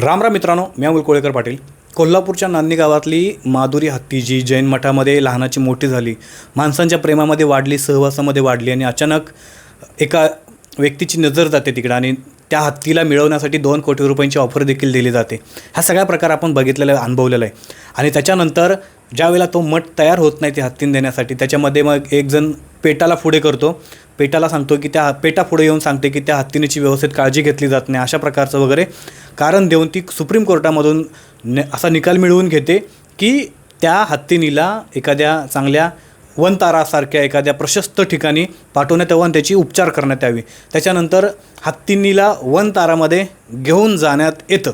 राम राम मित्रांनो मी अमोल कोळेकर पाटील. कोल्हापूरच्या नांदी गावातली माधुरी हत्ती जी जैन मठामध्ये लहानाची मोठी झाली. माणसांच्या प्रेमामध्ये वाढली सहवासामध्ये वाढली आणि अचानक एका व्यक्तीची नजर जाते तिकडं आणि त्या हत्तीला मिळवण्यासाठी दोन कोटी रुपयांची ऑफर देखील दिली जाते. हा सगळा प्रकार आपण बघितलेला आहे अनुभवलेला आहे. आणि त्याच्यानंतर ज्यावेळेला तो मठ तयार होत नाही ते हत्तीन देण्यासाठी त्याच्यामध्ये मग एक जण पेटाला पुढे करतो. पेटाला सांगतो की त्या पेटा पुढे येऊन सांगते की त्या हत्तीनेची व्यवस्थित काळजी घेतली जात नाही अशा प्रकारचं वगैरे. कारण देऊन ती सुप्रीम कोर्टामधून न असा निकाल मिळवून घेते की त्या हत्तीनीला एखाद्या चांगल्या वनतारासारख्या एखाद्या प्रशस्त ठिकाणी पाठवण्यात यावं आणि त्याची उपचार करण्यात यावी. त्याच्यानंतर हत्तीनीला वनतारामध्ये घेऊन जाण्यात येतं.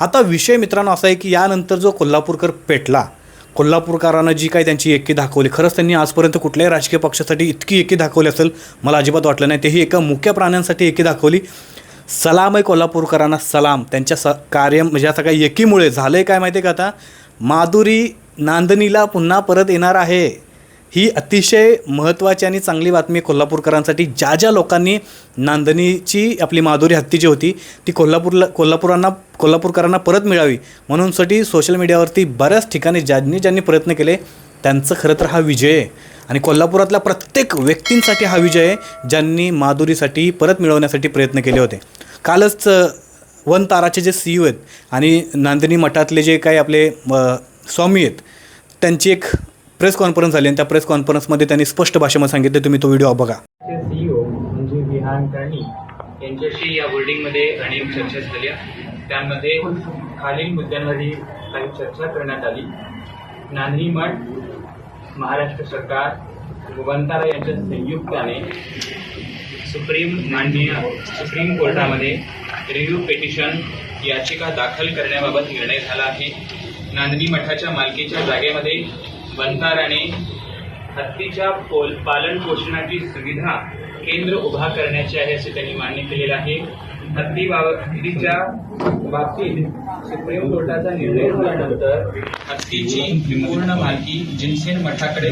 आता विषय मित्रांनो असा आहे की यानंतर जो कोल्हापूरकर पेटला कोल्हापूरकरांना जी काही त्यांची एकी दाखवली खरंच त्यांनी आजपर्यंत कुठल्याही राजकीय पक्षासाठी इतकी एकी दाखवली असेल मला अजिबात वाटलं नाही. तेही एका मुख्य प्राण्यांसाठी एकी दाखवली. सलाम आहे कोल्हापूरकरांना सलाम. त्यांच्या स कार्य म्हणजे या सगळ्या एकीमुळे. झालं आहे काय माहिती आहे का आता? माधुरी नांदणीला पुन्हा परत येणार आहे. ही अतिशय महत्त्वाची आणि चांगली बातमी आहे कोल्हापूरकरांसाठी. ज्या ज्या लोकांनी नांदणीची आपली माधुरी हत्ती जी होती ती कोल्हापूरला कोल्हापुरांना कोल्हापूरकरांना परत मिळावी म्हणूनसाठी सोशल मीडियावरती बऱ्याच ठिकाणी ज्यांनी ज्यांनी प्रयत्न केले त्यांचं खरं तर हा विजय आहे. आणि कोल्हापुरातल्या प्रत्येक व्यक्तींसाठी हा विजय आहे ज्यांनी माधुरीसाठी परत मिळवण्यासाठी प्रयत्न केले होते. कालच वन ताराचे जे सी यू आहेत आणि नांदणी मठातले जे काही आपले स्वामी आहेत त्यांची एक प्रेस कॉन्फरन्स झाली आणि त्या प्रेस कॉन्फरन्समध्ये त्यांनी स्पष्ट भाषेमध्ये सांगितलं तुम्ही तो व्हिडिओ बघा. सीईओ म्हणजे विहान कर्णी यांच्याशी या बोर्डिंगमध्ये अनेक चर्चा झाल्या त्यामध्ये खालील मुद्द्यांवरही काही चर्चा करण्यात आली. नांदणी मठ महाराष्ट्र सरकार वंतारा यांच्या संयुक्ताने सुप्रीम माननीय सुप्रीम कोर्टामध्ये रिव्ह्यू पिटिशन याचिका दाखल करण्याबाबत निर्णय झाला आहे. नांदणी मठाच्या मालकीच्या जागेमध्ये बनताराने हत्तीच्या पोल पालन पोषणाची सुविधा केंद्र उभा करण्याचे आहे असे त्यांनी मान्य केलेलं आहे. हत्ती बाबतीच्या हत्तीच्या बाबतीत सुप्रीम कोर्टाचा निर्णय झाल्यानंतर हत्तीची पूर्ण मालकी जिनसेन मठाकडे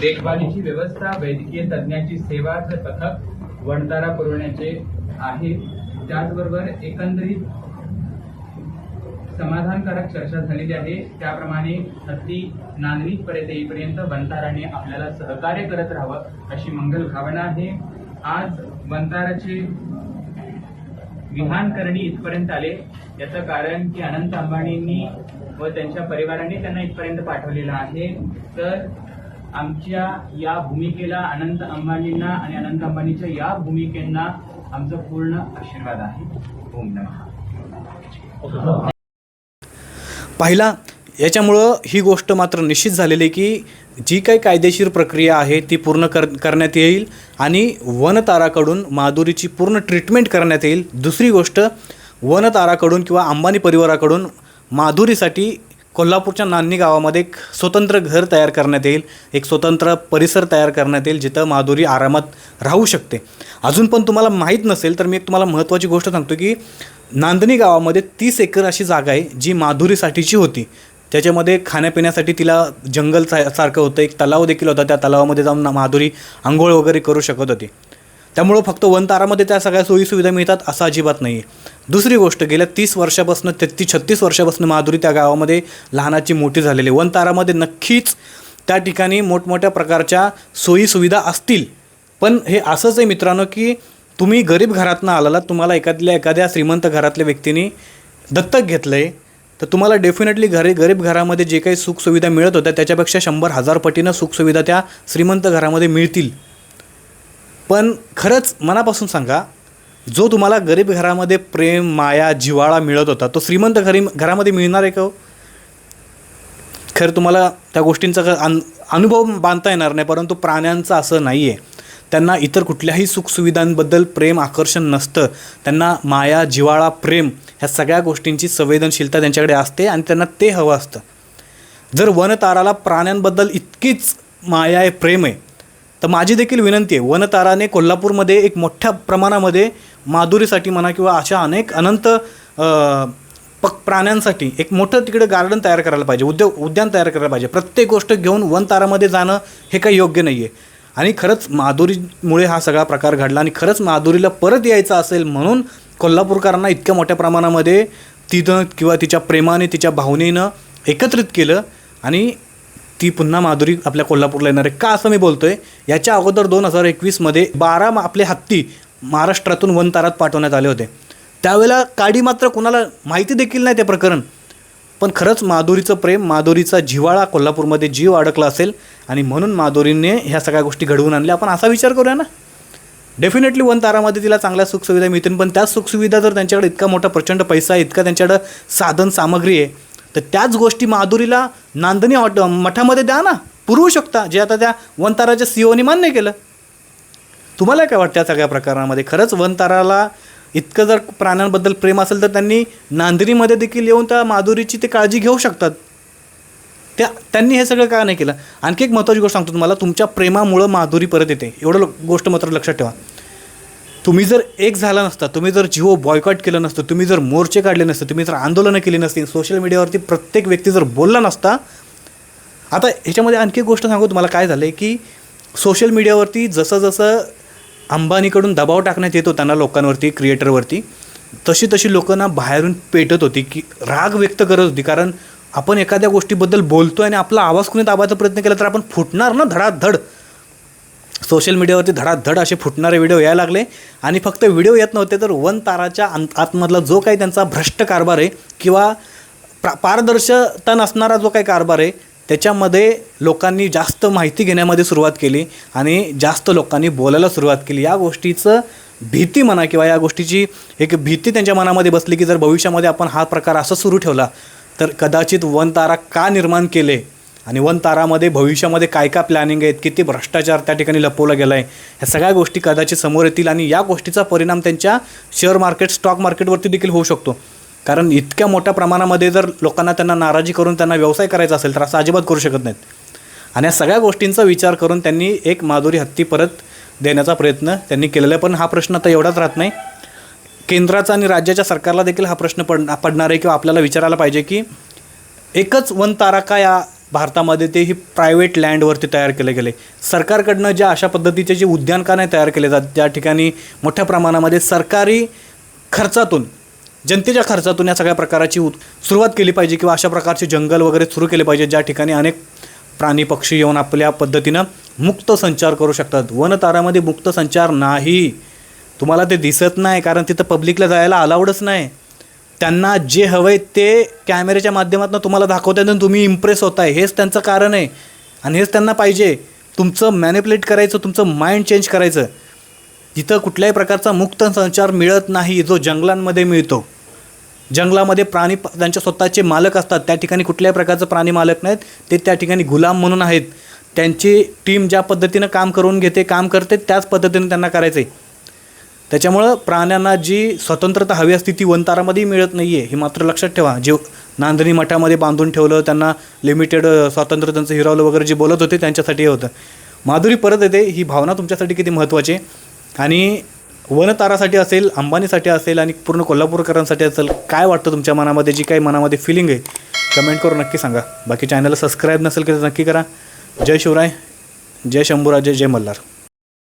देखभालीची व्यवस्था वैद्यकीय तज्ज्ञाची सेवा पथक वणतारा पुरवण्याचे आहे. त्याचबरोबर एकंदरीत समाधानकारक चर्चा झालेली आहे. त्याप्रमाणे हत्ती नांदणीपर्यंत येईपर्यंत वंताराने आपल्याला सहकार्य करत राहावं अशी मंगल भावना आहे. आज वंताराचे विहान करणी इथपर्यंत आले. याचं कारण की अनंत अंबानींनी व त्यांच्या परिवाराने त्यांना इथपर्यंत पाठवलेलं आहे. तर आमच्या या भूमिकेला अनंत अंबानींना आणि अनंत अंबानीच्या या भूमिकेंना आमचा पूर्ण आशीर्वाद आहे. ओम नमः. पाहिला याच्यामुळं ही गोष्ट मात्र निश्चित झालेली आहे की जी काही कायदेशीर प्रक्रिया आहे ती पूर्ण कर करण्यात येईल आणि वनताराकडून माधुरीची पूर्ण ट्रीटमेंट करण्यात येईल. दुसरी गोष्ट वनताराकडून किंवा अंबानी परिवाराकडून माधुरीसाठी कोल्हापूरच्या नान्नी गावामध्ये एक स्वतंत्र घर तयार करण्यात येईल एक स्वतंत्र परिसर तयार करण्यात येईल जिथं माधुरी आरामात राहू शकते. अजून पण तुम्हाला माहीत नसेल तर मी एक तुम्हाला महत्त्वाची गोष्ट सांगतो की नांदणी गावामध्ये तीस एकर अशी जागा आहे जी माधुरीसाठीची होती. त्याच्यामध्ये खाण्यापिण्यासाठी तिला जंगल सा- सारखं होतं. एक तलाव देखील होता. त्या तलावामध्ये जाऊन ना- माधुरी आंघोळ वगैरे करू शकत होती. त्यामुळं फक्त वनतारामध्ये त्या सगळ्या सोयीसुविधा मिळतात असं अजिबात नाही आहे दुसरी गोष्ट गेल्या तीस वर्षापासून तेहतीस छत्तीस वर्षापासून माधुरी त्या गावामध्ये लहानाची मोठी झालेली वनतारामध्ये नक्कीच त्या ठिकाणी मोठमोठ्या प्रकारच्या सोयीसुविधा असतील. पण हे असंच आहे मित्रांनो की तुम्ही गरीब घरातनं आलाला तुम्हाला एखादल्या एखाद्या श्रीमंत घरातल्या व्यक्तीने दत्तक घेतलं आहे तर तुम्हाला डेफिनेटली घरी गरीब घरामध्ये जे काही सुखसुविधा मिळत होत्या त्याच्यापेक्षा शंभर हजार पटीनं सुखसुविधा त्या श्रीमंत घरामध्ये मिळतील. पण खरंच मनापासून सांगा जो तुम्हाला गरीब घरामध्ये प्रेम माया जिव्हाळा मिळत होता तो श्रीमंत घरी घरामध्ये मिळणार आहे का हो? खरं तुम्हाला त्या गोष्टींचा अन अनुभव बांधता येणार नाही परंतु प्राण्यांचं असं नाही आहे त्यांना इतर कुठल्याही सुखसुविधांबद्दल प्रेम आकर्षण नसतं. त्यांना माया जिव्हाळा प्रेम ह्या सगळ्या गोष्टींची संवेदनशीलता त्यांच्याकडे असते आणि त्यांना ते हवं असतं. जर वनताराला प्राण्यांबद्दल इतकीच माया आहे प्रेम आहे तर माझी देखील विनंती आहे वनताराने कोल्हापूरमध्ये एक मोठ्या प्रमाणामध्ये माधुरीसाठी म्हणा किंवा अशा अनेक अनंत प पक प्राण्यांसाठी एक मोठं तिकडे गार्डन तयार करायला पाहिजे उद्योग उद्यान तयार करायला पाहिजे. प्रत्येक गोष्ट घेऊन वनतारामध्ये जाणं हे काही योग्य नाही आहे आणि खरंच माधुरीमुळे हा सगळा प्रकार घडला आणि खरंच माधुरीला परत यायचं असेल म्हणून कोल्हापूरकरांना इतक्या मोठ्या प्रमाणामध्ये तिनं किंवा तिच्या प्रेमाने तिच्या भावनेनं एकत्रित केलं आणि ती पुन्हा माधुरी आपल्या कोल्हापूरला येणार आहे. का असं मी बोलतो आहे याच्या अगोदर दोन हजार एकवीसमध्ये बारा आपले हत्ती महाराष्ट्रातून वन तारात पाठवण्यात आले होते. त्यावेळेला काडी मात्र कुणाला माहिती देखील नाही ते प्रकरण. पण खरंच माधुरीचं प्रेम माधुरीचा जिव्हाळा कोल्हापूरमध्ये जीव अडकला असेल आणि म्हणून माधुरीने ह्या सगळ्या गोष्टी घडवून आणल्या. आपण असा विचार करूया ना? डेफिनेटली वन तारामध्ये तिला चांगल्या सुखसुविधा मिळतील पण त्याच सुखसुविधा जर त्यांच्याकडे इतका मोठा प्रचंड पैसा आहे इतका त्यांच्याकडं साधन सामग्री आहे तर त्याच गोष्टी माधुरीला नांदणी हॉट मठामध्ये द्या ना. पुरवू शकता जे आता त्या वन ताराच्या सीओनी मान्य केलं. तुम्हाला काय वाटतं या सगळ्या प्रकारामध्ये खरंच वन ताराला इतकं जर प्राण्यांबद्दल प्रेम असेल तर त्यांनी नांदणीमध्ये देखील येऊन त्या माधुरीची ते काळजी घेऊ शकतात. त्या त्यांनी हे सगळं का नाही केलं? आणखी एक महत्त्वाची गोष्ट सांगतो तुम्हाला. तुमच्या प्रेमामुळं माधुरी परत येते. एवढं गोष्ट मात्र लक्षात ठेवा. तुम्ही जर एक झाला नसता तुम्ही जर जिओ बॉयकॉट केलं नसतं तुम्ही जर मोर्चे काढले नसते तुम्ही जर आंदोलनं केली नसती सोशल मीडियावरती प्रत्येक व्यक्ती जर बोलला नसता आता ह्याच्यामध्ये आणखी एक गोष्ट सांगू तुम्हाला. काय झालं आहे की सोशल मीडियावरती जसं जसं अंबानीकडून दबाव टाकण्यात येतो त्यांना लोकांवरती क्रिएटरवरती तशी तशी लोकांना बाहेरून पेटत होती की राग व्यक्त करत होती. कारण आपण एखाद्या गोष्टीबद्दल बोलतो आणि आपला आवाज कुणी दाबायचा प्रयत्न केला तर आपण फुटणार ना धडाधड. सोशल मीडियावरती धडाधड असे फुटणारे व्हिडिओ यायला लागले आणि फक्त व्हिडिओ येत नव्हते तर वन ताराच्या अंत आतमधला जो काही त्यांचा भ्रष्ट कारभार आहे किंवा प्रा पारदर्शकता नसणारा जो काही कारभार आहे त्याच्यामध्ये लोकांनी जास्त माहिती घेण्यामध्ये सुरुवात केली आणि जास्त लोकांनी बोलायला सुरुवात केली. या गोष्टीचं भीती म्हणा किंवा या गोष्टीची एक भीती त्यांच्या मनामध्ये बसली की जर भविष्यामध्ये आपण हा प्रकार असा सुरू ठेवला तर कदाचित वन तारा का निर्माण केले आणि वन तारामध्ये भविष्यामध्ये काय काय प्लॅनिंग आहेत किती भ्रष्टाचार त्या ठिकाणी लपवला गेला आहे ह्या सगळ्या गोष्टी कदाचित समोर येतील आणि या गोष्टीचा परिणाम त्यांच्या शेअर मार्केट स्टॉक मार्केटवरती देखील होऊ शकतो. कारण इतक्या मोठ्या प्रमाणामध्ये जर लोकांना त्यांना नाराजी करून त्यांना व्यवसाय करायचा असेल तर असं अजिबात करू शकत नाहीत. आणि या सगळ्या गोष्टींचा विचार करून त्यांनी एक माधुरी हत्ती परत देण्याचा प्रयत्न त्यांनी केलेला आहे. पण हा प्रश्न आता एवढाच राहत नाही. केंद्राचा आणि राज्याच्या सरकारला देखील हा प्रश्न पड पडणार आहे किंवा आपल्याला विचारायला पाहिजे की एकच वन ताराका या भारतामध्ये ते ही प्रायव्हेट लँडवरती तयार केले गेले. सरकारकडनं ज्या अशा पद्धतीचे जे उद्यानकाने तयार केले जातात ज्या ठिकाणी मोठ्या प्रमाणामध्ये सरकारी खर्चातून जनतेच्या खर्चातून या सगळ्या प्रकाराची उत सुरुवात केली पाहिजे किंवा अशा प्रकारचे जंगल वगैरे सुरू केले पाहिजे ज्या ठिकाणी अनेक प्राणी पक्षी येऊन आपल्या पद्धतीनं मुक्त संचार करू शकतात. वनतारामध्ये मुक्त संचार नाही. तुम्हाला ते दिसत नाही कारण तिथं पब्लिकला जायला अलाउडच नाही. त्यांना जे हवं आहे ते कॅमेऱ्याच्या माध्यमातून तुम्हाला दाखवतात आणि तुम्ही इम्प्रेस होताय. हेच त्यांचं कारण आहे. आणि हेच त्यांना पाहिजे. तुमचं मॅनिपुलेट करायचं तुमचं माइंड चेंज करायचं. जिथं कुठल्याही प्रकारचा मुक्त संचार मिळत नाही जो जंगलांमध्ये मिळतो. जंगलामध्ये प्राणी प- त्यांच्या स्वतःचे मालक असतात. त्या ठिकाणी कुठल्याही प्रकारचं प्राणी मालक नाहीत. ते त्या ठिकाणी गुलाम म्हणून आहेत. त्यांची टीम ज्या पद्धतीनं काम करून घेते काम करते त्याच पद्धतीने त्यांना करायचं आहे त्याच्यामुळं प्राण्यांना जी स्वतंत्रता हवी असते ती वनतारामध्येही मिळत नाही आहे हे मात्र लक्षात ठेवा. जे नांदणी मठामध्ये बांधून ठेवलं त्यांना लिमिटेड स्वातंत्र्य त्यांचं हिरावलं वगैरे जे बोलत होते त्यांच्यासाठी हे होतं. माधुरी परत येते. ही भावना तुमच्यासाठी किती महत्त्वाची आहे? आणि वनतारासाठी असेल अंबानीसाठी असेल आणि पूर्ण कोल्हापूरकरांसाठी असेल काय वाटतं तुमच्या मनामध्ये? जी काही मनामध्ये फिलिंग आहे कमेंट करून नक्की सांगा. बाकी चॅनलला सबस्क्राईब नसेल की तर नक्की करा. जय शिवराय जय शंभूराजे जय मल्हार.